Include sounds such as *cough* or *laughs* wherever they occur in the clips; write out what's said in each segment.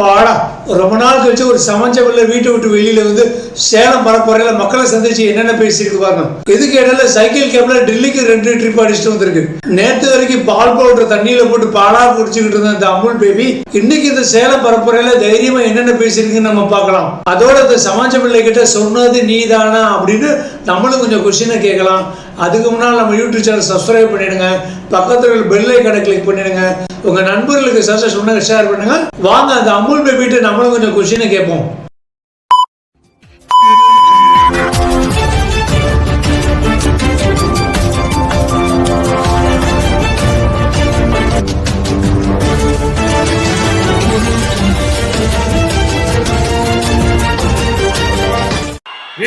அப்பாடா ரொம்ப நாள் கழிச்சு ஒரு சமைச்ச வீட்டை விட்டு வெளியில வந்து சேலம் பரப்புறையில மக்களை சந்திச்சு என்னென்ன பேசியிருக்கு பாருங்க. இதுக்கு இடையில சைக்கிள் கேப்ல டெல்லிக்கு ரெண்டு ட்ரிப் அடிச்சுட்டு வந்திருக்கு. நேத்து வரைக்கும் பால் பவுடர் தண்ணியில போட்டு பாலா குடிச்சுக்கிட்டு இருந்த இந்த அமுல் பேபி இன்னைக்கு இந்த சேலம் பரப்புறையில தைரியமா என்னென்ன பேசியிருக்குன்னு நம்ம பார்க்கலாம். அதோட இந்த சமாஜ பிள்ளை கிட்ட சொன்னது நீதானா அப்படின்னு நம்மளும் கொஞ்சம் கொஸ்டினை கேட்கலாம். அதுக்கு முன்னால் நம்ம யூடியூப் சேனல் சப்ஸ்கிரைப் பண்ணிடுங்க. பக்கத்தில் பெல் ஐக்கனை கிளிக் பண்ணிடுங்க. உங்க நண்பர்களுக்கு சஜஸ்ட் பண்ணுங்க ஷேர் பண்ணுங்க. வாங்க அந்த அமுல் பேபிட்டு நம்மளும் கொஞ்சம் கொஸ்டினை கேட்போம்.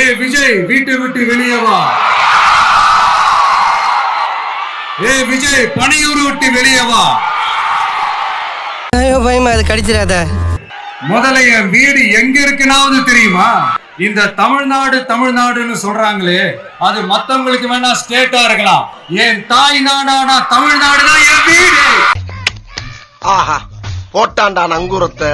ஏ விஜய் வீட்டை விட்டு வெளியே வா. ஏ விஜய் பனையூர் விட்டு வெளியே வா. ஐயோ பயமா அது கடிச்சிடாத முதல்ல என் வீடு எங்க இருக்குனாவது தெரியுமா? இந்த தமிழ்நாடு தமிழ்நாடுன்னு சொல்றாங்களே அது மத்தவங்களுக்கு வேணா ஸ்டேட்டா இருக்கலாம். என் தாய் நாடானா தமிழ்நாடு தான் என் வீடு? ஆஹா போட்டான்டா நங்கூரத்தை.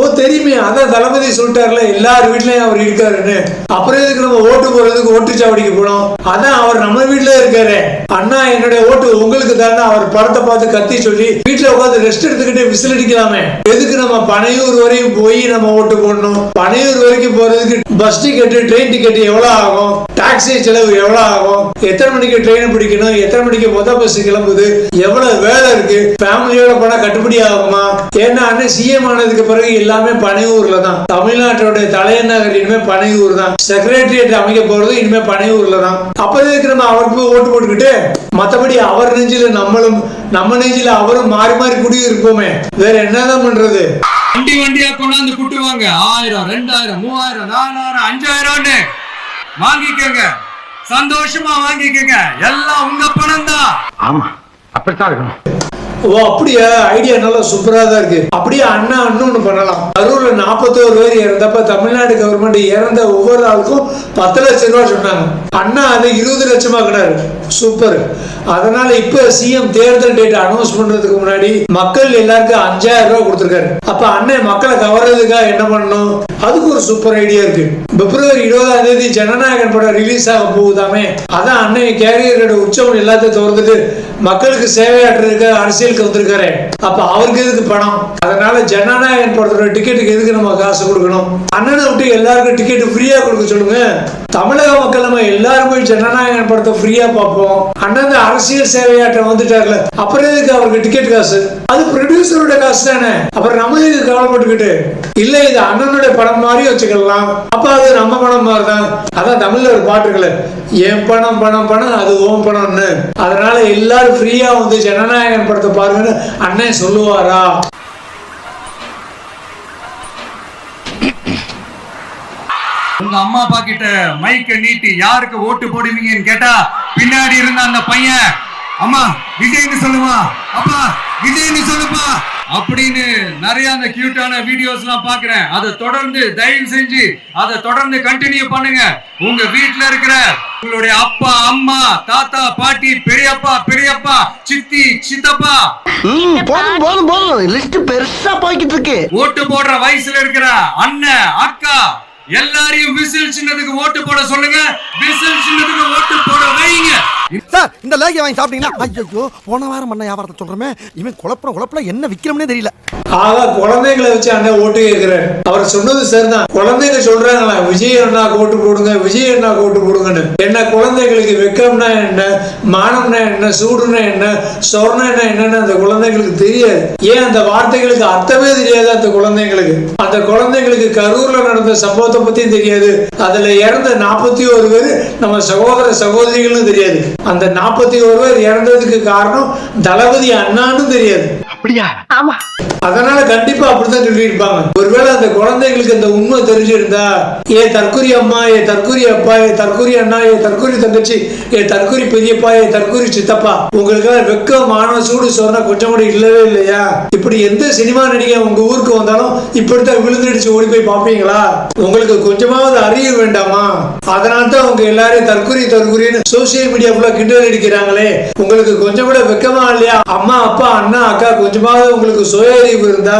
ஓ தெரியுமே. அதான் தளபதி சொல்லிட்டார்ல எல்லார் வீட்லயும் அவர் இருக்காருன்னு. அப்புறம் எதுக்கு நம்ம ஓட்டு போறதுக்கு ஓட்டுச்சாவடிக்கு போனோம்? அதான் அவர் நம்ம வீட்ல இருக்காரு. அண்ணா என்னுடைய ஓட்டு உங்களுக்கு தானே அவர் படத்தை பார்த்து கத்தி சொல்லி வீட்டுல உட்காந்து ரெஸ்ட் எடுத்துக்கிட்டு விசில் அடிக்கலாமே. எதுக்கு நம்ம பனையூர் வரையும் போய் நம்ம ஓட்டு போடணும்? பனையூர் வரைக்கும் போறதுக்கு பஸ் டிக்கெட் ட்ரெயின் டிக்கெட் எவ்வளவு ஆகும்? டாக்ஸி செலவு எவ்வளவு ஆகும்? எத்தனை மணிக்கு ட்ரெயின் பிடிக்கணும்? எத்தனை மணிக்கு மொத்த பஸ் கிளம்புது? எவ்வளவு வேலை இருக்கு? ஃபேமிலியோட போனா கட்டுப்படி ஆகுமா? ஏன்னா அண்ணன் சிஎம் ஆனதுக்கு பிறகு எல்லாமே பனையூர்ல தான். தமிழ்நாட்டோட தலைநகர் இனிமே பனையூர் தான். செக்ரட்டரியேட் அமைக்க போறது இனிமே பனையூர்ல தான். அப்ப நம்ம அவருக்கு போய் ஓட்டு போட்டுக்கிட்டு மத்தபடி அவர் நெஞ்சில நம்மளும் நம்ம நெஞ்சில அவரும் மாறி மாறி குடியிருப்போமே. வேற என்னதான் பண்றது? வண்டி வண்டியா கொண்டாந்து குட்டுவாங்க. ஆயிரம் ரெண்டாயிரம் மூவாயிரம் நாலாயிரம் அஞ்சாயிரம்னு. வாங்கிக்கோங்க. சந்தோஷமா வாங்கிக்கோங்க. எல்லாம் உங்க பணம் தான் ஆமா அப்படித்தான் இருக்கணும். ஓ அப்படியா? ஐடியா நல்லா சூப்பரா தான் இருக்கு. அப்படியே அண்ணா இன்னொன்னு பண்ணலாம். கரூர்ல நாற்பத்தோரு பேர் இறந்தப்ப தமிழ்நாடு கவர்மெண்ட் இறந்த ஒவ்வொரு ஆளுக்கும் பத்து லட்சம் ரூபாய் சொன்னாங்க. அண்ணா அது இருபது லட்சமா லட்சமாக்குனாரு சூப்பர் அதனால இப்ப சிஎம் தேர்தல் டேட் அனௌன்ஸ் பண்றதுக்கு முன்னாடி மக்கள் எல்லாருக்கும் அஞ்சாயிரம் ரூபாய் கொடுத்துருக்காரு. அப்ப அண்ணன் மக்களை கவர்றதுக்காக என்ன பண்ணணும்? அதுக்கு ஒரு சூப்பர் ஐடியா இருக்கு. பிப்ரவரி இருபதாம் தேதி ஜனநாயகன் படம் ரிலீஸ் ஆக போகுதாமே? அதான் அண்ணன் கேரியரோட உற்சவம் எல்லாத்தையும் திறந்துட்டு மக்களுக்கு சேவையாற்றுறதுக்கு அரசியலுக்கு வந்திருக்காரு? அப்ப அவருக்கு எதுக்கு பணம்? அதனால ஜனநாயகன் படத்தோட டிக்கெட்டுக்கு எதுக்கு நம்ம காசு கொடுக்கணும்? அண்ணனை விட்டு எல்லாருக்கும் டிக்கெட் ஃப்ரீயா கொடுக்க சொல்லுங்க. தமிழக மக்கள் நம்ம எல்லாரும் போய் ஜனநாயகன் படத்தை ஃப்ரீயா பார்ப்போம். அண்ணன் அரசியல் சேவையாட்டம் வந்துட்டார்ல. அப்புறம் எதுக்கு அவருக்கு டிக்கெட் காசு? அது ப்ரொடியூசரோட காசு தானே. அப்புறம் நம்ம எதுக்கு கவலைப்பட்டுக்கிட்டு? இல்ல இது அண்ணனுடைய படம் மாதிரி வச்சுக்கலாம். அப்ப அது நம்ம படம் மாதிரி தான் அதான் தமிழ்ல ஒரு பாட்டு என் பணம் பணம் பணம் அது ஓம் பணம்னு. அதனால எல்லாரும் ஃப்ரீயா வந்து ஜனநாயகன் படத்தை பாருங்கன்னு அண்ணன் சொல்லுவாரா? உங்க அம்மா அப்பா கிட்ட மைக்க நீட்டி யாருக்கு ஓட்டு போடுவீங்கன்னு கேட்டா பின்னாடி இருந்த அந்த பையன் அம்மா விஜய்னு சொல்லுவா அப்பா விஜய்னு சொல்லுப்பா அப்படின்னு நிறைய அந்த கியூட்டான வீடியோஸ் எல்லாம் பாக்குறேன். அதை தொடர்ந்து தயவு செஞ்சு அதை தொடர்ந்து கண்டினியூ பண்ணுங்க. உங்க வீட்ல இருக்கிற உங்களுடைய அப்பா அம்மா தாத்தா பாட்டி பெரியப்பா பெரியப்பா சித்தி சித்தப்பா போதும் போதும் போதும். லிஸ்ட் பெருசா போய்கிட்டு இருக்கு. ஓட்டு போடுற வயசுல இருக்கிற அண்ணன் அக்கா எல்லாரையும் விசில் சின்னதுக்கு ஓட்டு போட சொல்லுங்க. விசில் சின்னதுக்கு ஓட்டு போட வைங்க. சார் இந்த லேகிய வாங்கி சாப்பிட்டீங்கன்னா ஐயோ போன வாரம் பண்ண வியாபாரத்தை சொல்றமே இவன் குழப்பம் குழப்பல என்ன விக்கிறோம்னே தெரியல. ஆகா குழந்தைகளை வச்சு அண்ணன் ஓட்டு கேட்கிறாரு. அவர் சொன்னது சரிதான். குழந்தைங்க சொல்றாங்களா விஜய் அண்ணாக்கு ஓட்டு போடுங்க விஜய் அண்ணாக்கு ஓட்டு போடுங்கன்னு. என்ன குழந்தைங்களுக்கு வெக்கம்னா என்ன மானம்னா என்ன சூடுனா என்ன சொர்ணம்னா என்னன்னு அந்த குழந்தைங்களுக்கு தெரியாது. ஏன் அந்த வார்த்தைகளுக்கு அர்த்தமே தெரியாது அந்த குழந்தைங்களுக்கு? அந்த குழந்தைங்களுக்கு கரூர்ல நடந்த சம்பவத்தை பத்தியும் தெரியாது. அதுல இறந்த நாற்பத்தி ஒரு பேர் நம்ம சகோதர சகோதரிகளும் தெரியாது. அந்த நாற்பத்தி ஒரு பேர் இறந்ததுக்கு காரணம் தளபதி அண்ணான்னு தெரியாது. அப்படியா? அதனால கண்டிப்பா சொல்லியிருப்பாங்க. ஒருவேளை அந்த குழந்தைகளுக்கு அந்த உண்மை தெரிஞ்சிருந்தா ஏ தற்கூரி அம்மா ஏ தற்கூரி அப்பா ஏ தற்கூரி அண்ணா ஏ தற்கூரி தங்கச்சி ஏ தற்கூரி பெரியப்பா ஏ தற்கூரி சித்தப்பா உங்களுக்கு வெக்க மான சூடு சொன்னா கொஞ்சம் கூட இல்லவே இல்லையா? இப்படி எந்த சினிமா நடிகை உங்க ஊருக்கு வந்தாலும் இப்படித்தான் விழுந்துடுச்சு ஓடி போய் பாப்பீங்களா உங்களுக்கு கொஞ்சமாவது அறிய வேண்டாமா? அதனால தான் உங்க எல்லாரையும் தற்கூரி தற்கூரின்னு சோசியல் மீடியா ஃபுல்லா கிண்டல் அடிக்கிறாங்களே. உங்களுக்கு கொஞ்சம் கூட வெக்கமா இல்லையா? அம்மா அப்பா அண்ணா அக்கா கொஞ்சமாவது உங்களுக்கு சுய அறிவு இருந்தா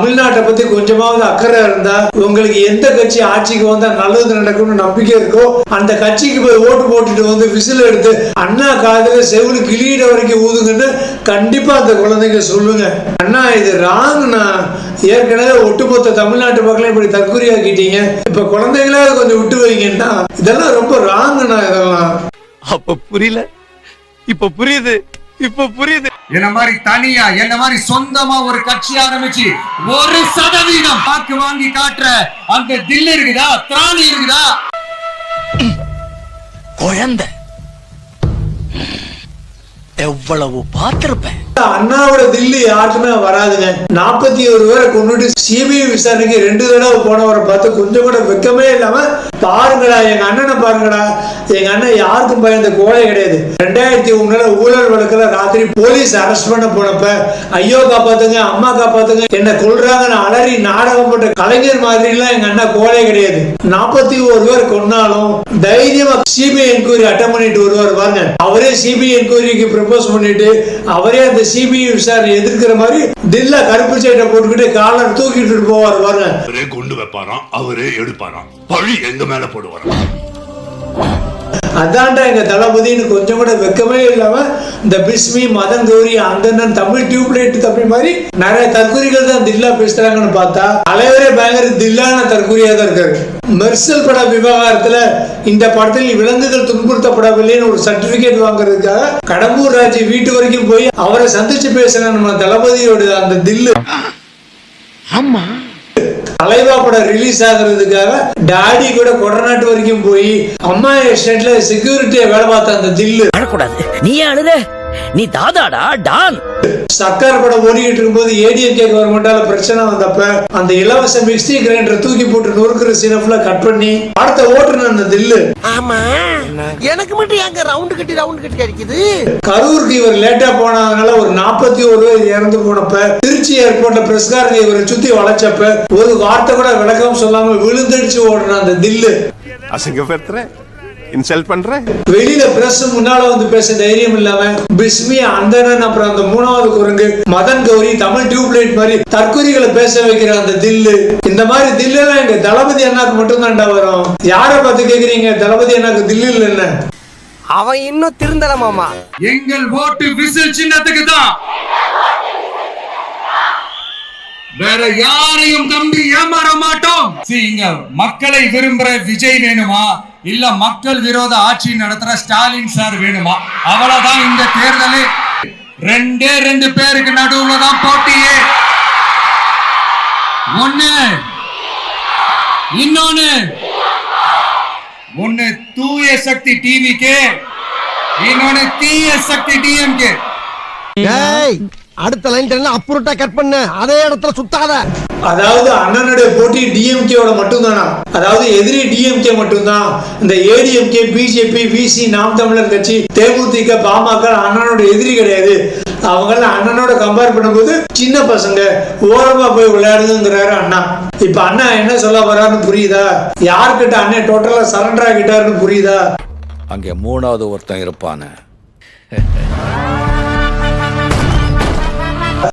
தமிழ்நாட்டை பத்தி கொஞ்சமாவது அக்கறை இருந்தா உங்களுக்கு எந்த கட்சி ஆட்சிக்கு வந்தா நல்லது நடக்கும்னு நம்பிக்கை இருக்கோ அந்த கட்சிக்கு போய் ஓட்டு போட்டுட்டு வந்து விசில் எடுத்து அண்ணா காதல செவிலு கிளியிட வரைக்கும் ஊதுங்கன்னு கண்டிப்பா அந்த குழந்தைங்க சொல்லுங்க. அண்ணா இது ராங்ண்ணா ஏற்கனவே ஒட்டுமொத்த தமிழ்நாட்டு மக்களையும் இப்படி தற்கொலையாக்கிட்டீங்க. இப்ப குழந்தைங்களாவது கொஞ்சம் விட்டு வைங்கன்னா இதெல்லாம் ரொம்ப ராங்ண்ணா இதெல்லாம். அப்ப புரியல. இப்ப புரியுது. இப்ப புரியுது. என்ன மாதிரி தனியா என்ன மாதிரி சொந்தமா ஒரு கட்சி ஆரம்பிச்சு ஒரு சதவீதம் வாக்கு வாங்கி காட்டுற அந்த தில் இருக்குதா திராணி இருக்குதா? குழந்தை. எவ்வளவு பார்த்திருப்பேன். அண்ணாவோட தில்லி யாருக்குமே வராதுங்க. நாற்பத்தி ஒரு பேரை கொண்டுட்டு சிபிஐ விசாரணைக்கு ரெண்டு தடவை போனவரை பார்த்து கொஞ்சம் கூட வெக்கமே இல்லாம பாருங்கடா எங்க அண்ணனை பாருங்கடா. எங்க அண்ணன் யாருக்கும் பயந்த கோலை கிடையாது. ரெண்டாயிரத்தி ஒண்ணுல ஊழல் வழக்குல ராத்திரி போலீஸ் அரெஸ்ட் பண்ண போனப்ப ஐயோ காப்பாத்துங்க அம்மா காப்பாத்துங்க என்ன கொல்றாங்கன்னு அலறி நாடகம் போட்ட கலைஞர் மாதிரி எல்லாம் எங்க அண்ணா கோலை கிடையாது. நாற்பத்தி ஒரு பேர் கொன்னாலும் தைரியமா சிபிஐ என்கொயரி அட்டன் பண்ணிட்டு வருவார் பாருங்க. அவரே சிபிஐ என்கொயரிக்கு ப்ரப்போஸ் பண்ணிட்டு அவரே அந்த சிபிஐ விசாரணை எதிர்க்கிற மாதிரி தில்லா கருப்பு சட்டை போட்டுக்கிட்டு காலர் தூக்கிட்டு போவார் பாருங்க. அவரே குண்டு வைப்பாராம் அவரே எடுப்பாராம். பழி எங்க மேல போடுவாராம்? அதான்டா எங்க தளபதின்னு கொஞ்சம் கூட வெக்கமே இல்லாம இந்த பிஸ்மி மதன் கௌரி அந்தண்ணன் தமிழ் டியூப்லைட் தப்பி மாதிரி நிறைய தற்கூரிகள் தான் தில்லா பேசுறாங்கன்னு பார்த்தா தலைவரே பயங்கர தில்லான தற்கூரியாக தான் இருக்காரு. மெர்சல் பட விவகாரத்துல இந்த படத்தில் விலங்குகள் துன்புறுத்தப்படவில்லைன்னு ஒரு சர்டிபிகேட் வாங்குறதுக்காக கடம்பூர் ராஜ் வீட்டு வரைக்கும் போய் அவரை சந்திச்சு பேசின நம்ம தளபதியோட அந்த தில்லு. ஆமா. தலைவா படம் ரிலீஸ் ஆகுறதுக்காக டாடி கூட கொடநாட்டு வரைக்கும் போய் அம்மா எஸ்டேட்ல செக்யூரிட்டியா வேலை பார்த்த அந்த தில்லு. நீ அழுத? நீ தாதாடா டான். சர்க்கார் படம் ஓடிக்கிட்டு இருக்கும்போது ஏடிஎம்கே கவர்மெண்டால பிரச்சனை வந்தப்ப அந்த இலவச மிக்ஸி கிரைண்டர் தூக்கி போட்டு நொறுக்குற சீனை ஃபுல்லா கட் பண்ணி அடுத்த ஓட்டுன அந்த தில்லு. ஆமா. எனக்கு மட்டும் ஏங்க ரவுண்டு கட்டி ரவுண்டு கட்டி அடிக்குது? கரூருக்கு இவர் லேட்டா போனதுனால ஒரு நாற்பத்தி ஒரு பேர் இறந்து போனப்ப திருச்சி ஏர்போர்ட்ல பிரஸ்காரங்க இவரை சுத்தி வளைச்சப்ப ஒரு வார்த்தை கூட விளக்கம் சொல்லாம விழுந்தடிச்சு ஓடுன அந்த தில்லு. அசிங்கப்படுத்துற இன்சல்ட் பண்ற? வெளியில பிரஸ் முன்னால வந்து பேச தைரியம் இல்லாம பிஸ்மி அந்தணன் அப்புறம் அந்த மூணாவது குரங்கு மதன் கௌரி தமிழ் டியூப்லைட் மாதிரி தற்கொலைகளை பேச வைக்கிற அந்த தில்லு. இந்த மாதிரி தில்லு எல்லாம் எங்க தளபதி அண்ணாக்கு மட்டும் தான்டா வரும். யாரை பார்த்து கேக்குறீங்க? தளபதி அண்ணாக்கு தில்லு இல்லைன்னு அவன் இன்னும் திருந்தல மாமா. எங்கள் ஓட்டு விசில் சின்னத்துக்கு தான் வேற யாரையும் நம்பி ஏமாற மாட்டோம். இங்க மக்களை விரும்புற விஜய் வேணுமா? இல்ல மக்கள் விரோத ஆட்சி நடத்துற ஸ்டாலின் சார் வேணுமா? அவ்வளவுதான் இந்த தேர்தலே. ரெண்டே ரெண்டு பேருக்கு நடுவுல தான் போட்டியே. ஒண்ணு இன்னொன்னு. ஒண்ணு தூய சக்தி டிவிக்கு இன்னொன்னு தீய சக்தி டிஎம்கே டேய் அடுத்த லைன் அப்புறட்டா கட் பண்ண. அதே இடத்துல சுத்தாத. அதாவது அண்ணனுடைய போட்டி டிஎம்கேவோட மட்டும்தானா? அதாவது எதிரி டிஎம்கே மட்டும்தான். இந்த ஏடிஎம்கே பிஜேபி விசி நாம் தமிழர் கட்சி தேமுதிக பாமக அண்ணனோட எதிரி கிடையாது. அவங்கள அண்ணனோட கம்பேர் பண்ணும்போது சின்ன பசங்க ஓரமா போய் விளையாடுதுங்கிறாரு அண்ணா. இப்ப அண்ணா என்ன சொல்ல வர்றாருன்னு புரியுதா? யார்கிட்ட அண்ணன் டோட்டலா சரண்டர் ஆகிட்டாருன்னு புரியுதா? அங்கே மூணாவது ஒருத்தன் இருப்பானே. *laughs*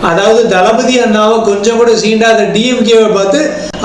அதாவது தளபதி அண்ணாவை கொஞ்சம் கூட சீண்டாத டிஎம்கேவை பார்த்து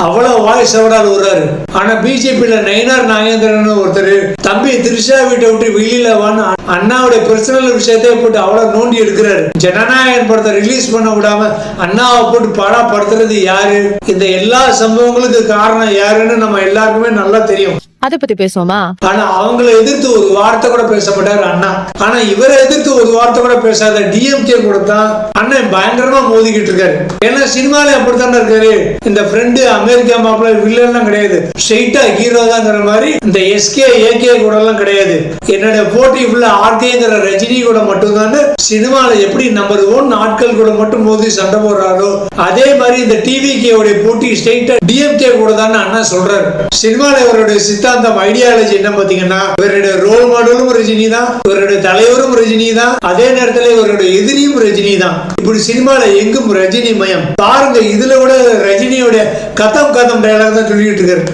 அவ்வளவு வாய்ஸ் அவடால் விடுறாரு ஆனா பிஜேபியில நயினார் நாகேந்திரன் ஒருத்தர் தம்பி திரிஷா வீட்டை விட்டு வெளியில வான்னு அண்ணாவுடைய பர்சனல் விஷயத்தையே போட்டு அவ்வளவு நோண்டி எடுக்கிறாரு ஜனநாயகன் படத்தை ரிலீஸ் பண்ண விடாம அண்ணாவை போட்டு படப்படுத்துறது யாரு? இந்த எல்லா சம்பவங்களுக்கு காரணம் யாருன்னு நம்ம எல்லாருக்குமே நல்லா தெரியும். அதை பத்தி பேசுவோமா? ஆனா அவங்கள எதிர்த்து ஒரு வார்த்தை கூட பேச மாட்டாரு அண்ணா. ஆனா இவரை எதிர்த்து ஒரு வார்த்தை கூட பேசாத டிஎம்கே கூட தான் அண்ணன் பயங்கரமா மோதிக்கிட்டு இருக்காரு. ஏன்னா சினிமால அப்படித்தானே இருக்காரு. இந்த ஃப்ரெண்டு அமெரிக்கா மாப்பிள்ள வில்லன்லாம் கிடையாது. ஸ்ட்ரெயிட்டா ஹீரோ தான் மாதிரி இந்த எஸ்கே ஏகே கூட எல்லாம் கிடையாது. என்னோட போட்டி ஃபுல்லா ஆர்கேங்கிற ரஜினி கூட மட்டும்தான் சினிமால எப்படி நம்பர் ஒன் ஆட்கள் கூட மட்டும் மோதி சண்டை போடுறாரோ அதே மாதிரி இந்த டிவிகே உடைய போட்டி ஸ்ட்ரெயிட்டா டிஎம்கே கூட தான் அண்ணா சொல்றாரு. சினிமால இவருடைய சித்தாந்தம் ஐடியாலஜி என்ன பாத்தீங்கன்னா இவருடைய ரோல் மாடலும் ரஜினி தான் இவருடைய தலைவரும் ரஜினி தான் அதே நேரத்துல இவருடைய எதிரியும் ரஜினி தான். இப்படி சினிமால எங்கும் ரஜினி மயம். பாருங்க இதுல கூட ரஜினியோட கதம் கதம் டயலாக் தான் சொல்லிட்டு இருக்காரு.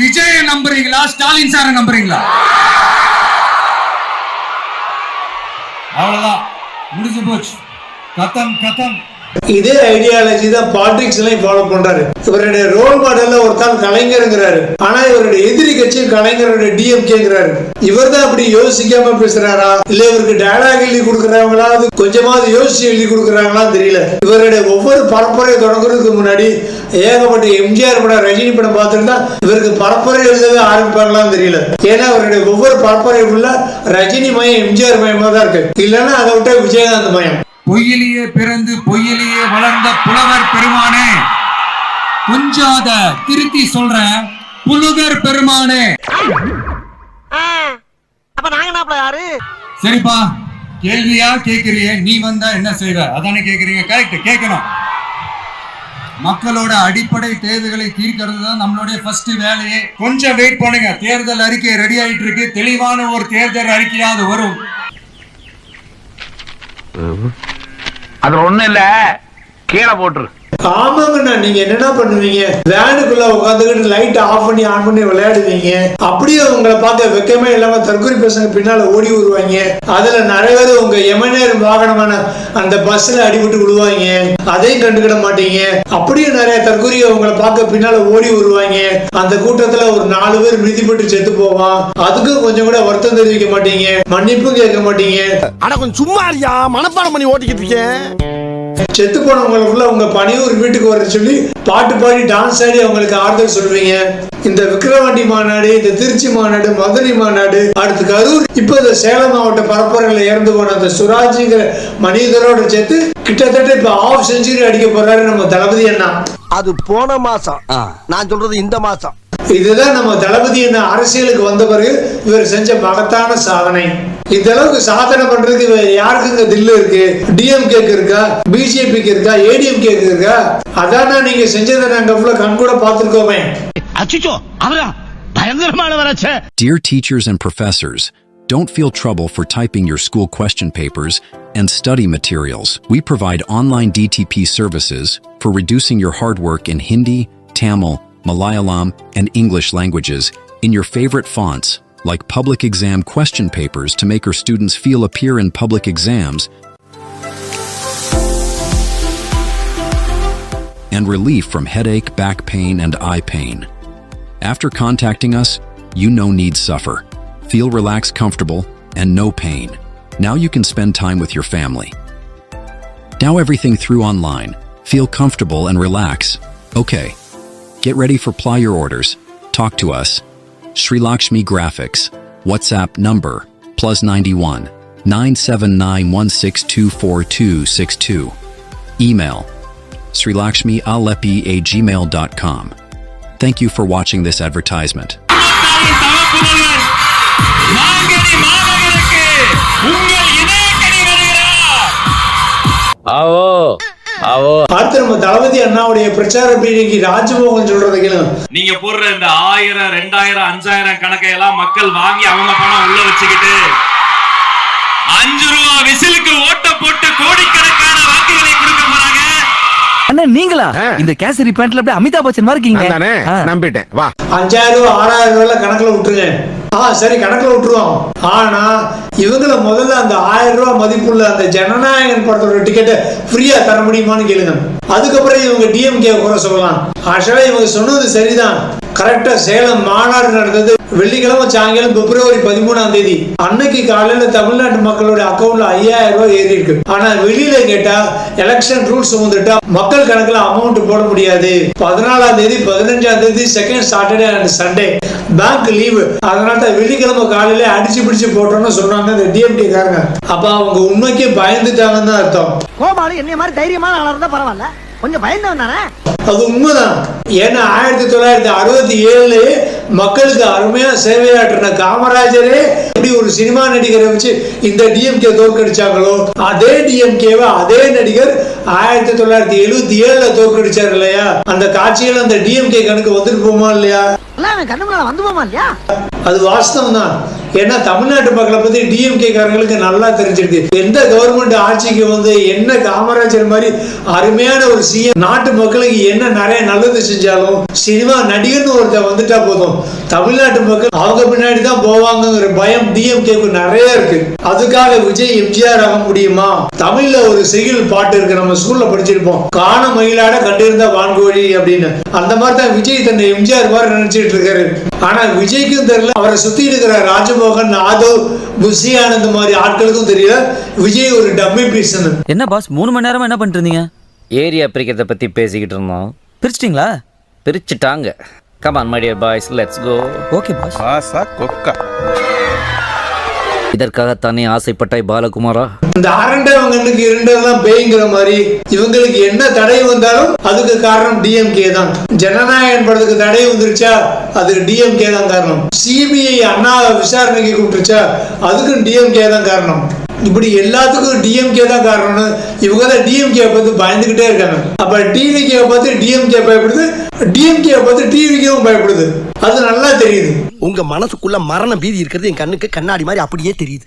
விஜய நம்புறீங்களா? ஸ்டாலின் சார நம்புறீங்களா? அவ்வளவுதான். முடிஞ்சு போச்சு. கதம் கதம். இதே ஐடியாலஜி தான் பாலிடிக்ஸ்லயும் ஃபாலோ பண்றாரு. இவருடைய ரோல் மாடல்ல ஒருத்தால் கலைஞருங்கிறாரு. ஆனா இவருடைய எதிரி கட்சி கலைஞருடைய டிஎம்கேங்கிறாரு இவர் தான் அப்படி யோசிக்காம பேசுறாரா? இல்ல இவருக்கு டயலாக் எழுதி கொடுக்கறவங்களாவது கொஞ்சமாவது யோசிச்சு எழுதி கொடுக்குறாங்களா தெரியல. இவருடைய ஒவ்வொரு பரப்புரை தொடங்குறதுக்கு முன்னாடி ஏகப்பட்ட எம்ஜிஆர் படம் ரஜினி படம் பார்த்துருந்தா இவருக்கு பரப்புரை எழுதவே ஆரம்பிப்பாங்களான்னு தெரியல. ஏன்னா அவருடைய ஒவ்வொரு பரப்புரை ஃபுல்லா ரஜினி மயம் எம்ஜிஆர் மயமா தான் இருக்கு. இல்லைன்னா அதை விட்டா விஜயகாந்த் மயம். பொய்யிலேயே பிறந்து பொய்யிலேயே வளர்ந்த புலவர் பெருமானே. கொஞ்சம் அத திருத்தி சொல்றேன் புலுகர் பெருமானே. சரிப்பா கேள்வியா கேக்குறியே நீ வந்தா என்ன செய்வ? அதானே கேக்குறீங்க கரெக்ட் கேட்கணும் மக்களோட அடிப்படை தேவைகளை தீர்க்கிறது தான் நம்மளுடைய ஃபர்ஸ்ட் வேலையே. கொஞ்சம் வெயிட் பண்ணுங்க தேர்தல் அறிக்கை ரெடி ஆயிட்டு இருக்கு தெளிவான ஒரு தேர்தல் அறிக்கையாவது வரும். அது ஒண்ணும் இல்ல. கீழே போட்டுரு. ஆமாங்கண்ணா நீங்க என்னென்ன பண்ணுவீங்க? வேனுக்குள்ள உட்காந்துக்கிட்டு லைட் ஆஃப் பண்ணி ஆன் பண்ணி விளையாடுவீங்க. அப்படியே உங்களை பார்த்து வெக்கமே இல்லாம தற்கொலை பசங்க பின்னால ஓடி வருவாங்க. அதுல நிறைய பேர் உங்க எமனேர் வாகனமான அந்த பஸ்ல அடிபட்டு விழுவாங்க. அதையும் கண்டுக்கிட மாட்டீங்க. அப்படியே நிறைய தற்கொலை உங்களை பார்க்க பின்னால ஓடி வருவாங்க. அந்த கூட்டத்துல ஒரு நாலு பேர் மிதிப்பட்டு செத்து போவான். அதுக்கும் கொஞ்சம் கூட வருத்தம் தெரிவிக்க மாட்டீங்க. மன்னிப்பும் கேட்க மாட்டீங்க. ஆனா கொஞ்சம் சும்மா இருக்கியா? மனப்பாடம் பண்ணி ஓட்டிக்கிட்டு இருக்கேன். செத்து போனவங்களுக்குள்ள உங்க பணியூர் வீட்டுக்கு வர சொல்லி பாட்டு பாடி டான்ஸ் ஆடி அவங்களுக்கு ஆறுதல் சொல்வீங்க இந்த விக்கிரவாண்டி மாநாடு இந்த திருச்சி மாநாடு மதுரை மாநாடு அடுத்து கரூர். இப்ப இந்த சேலம் மாவட்ட பரப்புரையில இறந்து போன அந்த சுராஜிங்கிற மனிதரோட சேர்த்து கிட்டத்தட்ட இப்ப ஆஃப் செஞ்சுரி அடிக்க போறாரு நம்ம தளபதி அண்ணா. அது போன மாசம். நான் சொல்றது இந்த மாசம். இதுதான் நம்ம தளபதி என்ன அரசியலுக்கு வந்த பிறகு இவர் செஞ்ச மகத்தான சாதனை இந்த அளவுக்கு சாதனை பண்றதுக்கு இவர் யாருக்குங்க தில்லு இருக்கு டிஎம்கேக்கு இருக்கா பிஜேபிக்கு இருக்கா ஏடிஎம்கேக்கு இருக்கா அதானா நீங்க செஞ்சதை நாங்க இவ்வளவு கண் கூட பார்த்திருக்கோமே அச்சுச்சோ அவரா பயங்கரமான வராச்சே Dear teachers and professors, don't feel trouble for typing your school question papers and study materials. We provide online DTP services for reducing your hard work in Hindi, Tamil, Malayalam, and English languages in your favorite fonts, like public exam question papers to make your students feel appear in public exams and relief from headache, back pain, and eye pain. After contacting us, you no need suffer. Feel relaxed, comfortable, and no pain. Now you can spend time with your family. Now everything through online. Feel comfortable and relax. Okay. Get ready for ply your orders. Talk to us. Sri Lakshmi Graphics. WhatsApp number plus 91 97916242262. Email srilakshmialepi at gmail.com. Thank you for watching this advertisement. ஆவோ அடுத்து நம்ம தளபதி அண்ணாவுடைய பிரச்சார பீடிக்கு ராஜ்மோகன் சொல்றதை கேளுங்க நீங்க போடுற இந்த ஆயிரம் ரெண்டாயிரம் அஞ்சாயிரம் கணக்கையெல்லாம் மக்கள் வாங்கி அவங்க பணம் உள்ள வச்சுக்கிட்டு அஞ்சு ரூபா விசிலுக்கு ஓட்ட போட்டு கோடிக்கணக்கான வாக்குகளை அண்ணா நீங்களா? இந்த கேசரி பேண்ட்ல அப்படியே அமிதாப் பச்சன் மாதிரி இருக்கீங்க. நம்பிட்டேன். வா. அஞ்சாயிரம் ரூபாய் ஆறாயிரம் ரூபாய் கணக்குல விட்டுருங்க. ஆ சரி கணக்குல விட்டுருவோம். ஆனா இவங்கள முதல்ல அந்த ஆயிரம் ரூபாய் மதிப்புள்ள அந்த ஜனநாயகன் படத்தோட டிக்கெட்டை ஃப்ரீயா தர முடியுமான்னு கேளுங்க. அதுக்கப்புறம் இவங்க டிஎம்கே குறை சொல்லலாம். ஆக்சுவலா இவங்க சொன்னது சரிதான். கரெக்டா சேலம் மாநாடு நடந்தது. வெள்ளிக்கிழமை சாயங்காலம் பிப்ரவரி பதிமூணாம் தேதி. அன்னைக்கு காலையில தமிழ்நாட்டு மக்களோட அக்கௌண்ட்ல ஐயாயிரம் ரூபாய் ஏறி இருக்கு ஆனா வெளியில கேட்டா எலெக்ஷன் ரூல்ஸ் வந்துட்டா மக்கள் கணக்குல அமௌண்ட் போட முடியாது. பதினாலாம் தேதி பதினஞ்சாம் தேதி second Saturday and Sunday bank leave அதனால தான் வெள்ளிக்கிழமை காலையில அடிச்சு பிடிச்சு போட்டோம்னு சொன்னாங்க இந்த டிஎம்கே காரங்க. அப்ப அவங்க உண்மைக்கே பயந்துட்டாங்கன்னு தான் அர்த்தம். கோபாலு என்ன மாதிரி தைரியமான ஆளா இருந்தா பரவாயில்ல. கொஞ்சம் பயந்தவன் தானே அது உண்மைதான். ஏன்னா ஆயிரத்தி தொள்ளாயிரத்தி அறுபத்தி ஏழு மக்களுக்கு அருமையா சேவையாற்றின காமராஜரே இப்படி ஒரு சினிமா நடிகரை வச்சு இந்த டிஎம்கே தோற்கடிச்சாங்களோ அதே டிஎம்கேவை அதே நடிகர் ஆயிரத்தி தொள்ளாயிரத்தி எழுபத்தி ஏழுல தோற்கடிச்சார் இல்லையா? அந்த காட்சியில் அந்த டிஎம்கே கணக்கு வந்துட்டு போமா இல்லையா? அது வாஸ்தவம் தான் ஏன்னா தமிழ்நாட்டு மக்களை பத்தி டிஎம்கே காரங்களுக்கு நல்லா தெரிஞ்சிருக்கு எந்த கவர்மெண்ட் ஆட்சிக்கு வந்து என்ன காமராஜர் மாதிரி அருமையான ஒரு சிஎம் நாட்டு மக்களுக்கு என்ன நிறைய நல்லது செஞ்சாலும் சினிமா நடிகர்னு ஒருத்தர் வந்துட்டா போதும். தமிழ்நாட்டு மக்கள் அவங்க பின்னாடி தான் போவாங்கங்கிற பயம் டிஎம்கேக்கு நிறைய இருக்கு. அதுக்காக விஜய் எம்ஜிஆர் ஆக முடியுமா? தமிழ்ல ஒரு சிகில் பாட்டு இருக்கு நம்ம ஸ்கூல்ல படிச்சிருப்போம். காண மயிலாட கண்டிருந்த வான்கோழி அப்படின்னு. அந்த மாதிரி தான் விஜய் தன்னை எம்ஜிஆர் மாதிரி நினைச்சிட்டு இருக்காரு. ஆனா விஜய்க்கும் தெரியல அவரை சுத்தி இருக்கிற ராஜமோகன் ஆதவ் புஷி ஆனந்த் மாதிரி ஆட்களுக்கும் தெரியல. விஜய் ஒரு டம்மி பீஸ்னு என்ன பாஸ் மூணு மணி நேரமா என்ன பண்ணிட்டு இருந்தீங்க? ஏரியா பிரிக்கிறத பத்தி பேசிக்கிட்டு இருந்தோம். பிரிச்சிட்டீங்களா? பிரிச்சுட்டாங்க. Come on my dear boys let's go okay boss ஆசா கொக்கா. இதற்காகத்தானே ஆசைப்பட்டாய் பாலகுமாரா? இந்த அரண்டவங்களுக்கு இரண்டெல்லாம் பேய்ங்கிற மாதிரி இவங்களுக்கு என்ன தடை வந்தாலும் அதுக்கு காரணம் டிஎம்கே தான். ஜனநாயகன் படத்துக்கு தடை வந்துருச்சா அதுக்கு டிஎம்கே தான் காரணம். சிபிஐ அண்ணா விசாரணைக்கு கூப்பிட்டுருச்சா அதுக்கும் டிஎம்கே தான் காரணம். இப்படி எல்லாத்துக்கும் டிஎம்கே தான் காரணம்னு இவங்க தான் டிஎம்கே பார்த்து பயந்துகிட்டே இருக்காங்க. அப்ப டிவிகே பார்த்து டிஎம்கே பயப்படுது டிஎம்கே பார்த்து டிவிகேவும் பயப்படுது. அது நல்லா தெரியுது. உங்க மனசுக்குள்ள மரண பீதி இருக்கிறது என் கண்ணுக்கு கண்ணாடி மாதிரி அப்படியே தெரியுது.